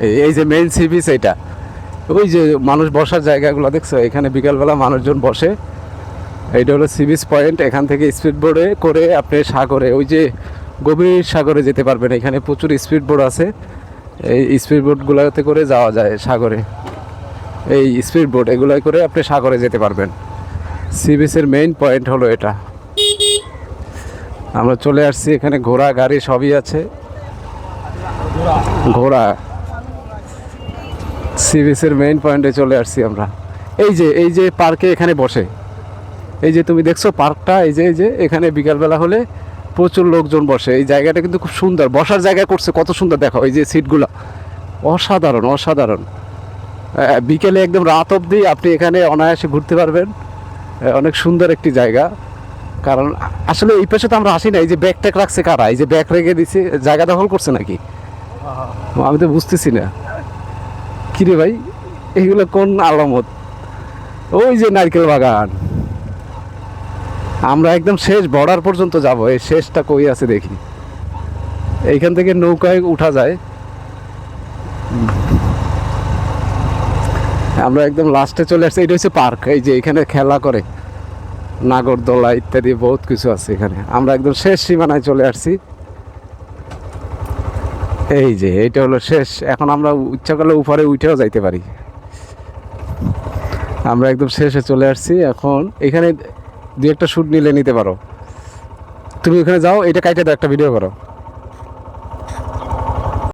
এই- যে main sea beach এটা। ওই যে মানুষ বসার জায়গাগুলো দেখছ, এখানে বিকালবেলা মানুষজন বসে। এইটা হলো সি বিচ পয়েন্ট এখান থেকে স্পিড বোর্ডে করে আপনি সাগরে, ওই যে গভীর সাগরে যেতে পারবেন, এখানে প্রচুর স্পিড বোর্ড আছে। এই স্পিড বোটগুলোতে করে যাওয়া যায় সাগরে। এই স্পিড বোট এগুলো করে আপনি সাগরে যেতে পারবেন। সি বিচের মেইন পয়েন্ট হলো এটা। আমরা চলে আসছি, এখানে ঘোড়া, গাড়ি সবই আছে। ঘোড়া। সি বিচের মেইন পয়েন্টে চলে আসছি আমরা। এই যে এই যে পার্কে এখানে বসে। এই যে তুমি দেখছ পার্কটা এই যে এই যে এখানে বিকালবেলা হলে প্রচুর লোকজন বসে। এই জায়গাটা কিন্তু খুব সুন্দর। বসার জায়গা করছে কত সুন্দর দেখো এই যে সিটগুলো। অসাধারণ অসাধারণ। বিকেলে একদম রাত অবধি আপনি এখানে অনায়াসে ঘুরতে পারবেন। অনেক সুন্দর একটি জায়গা। কারণ আসলে এই পাশে তো আমরা আসি না এই যে ব্যাগ ট্যাগ রাখছে কারা? এই যে ব্যাগ রেখে দিছে জায়গা দখল করছে নাকি? আমি তো বুঝতেছি না। কিরে ভাই, এগুলো কোন আলামত? ওই যে নারকেল বাগান। আমরা একদম শেষ বর্ডার পর্যন্ত যাব, এই শেষটা কই আছে দেখি। এইখান থেকে নৌকায় উঠা যায়। আমরা একদম লাস্টে চলে আসছি, এটা হচ্ছে পার্ক, এই যে এখানে খেলা করে। নাগরদোলা ইত্যাদি বহুত কিছু আছে এখানে। আমরা একদম শেষ সীমানায় চলে আসছি। এই যে এটা হলো শেষ। এখন আমরা ইচ্ছা করলে উপরে উঠেও যাইতে পারি। আমরা একদম শেষে চলে আসছি। এখন এখানে দু একটা শ্যুট নিলে নিতে পারো। তুমি ওখানে যাও, এটা কাইটে দাও, একটা ভিডিও করো।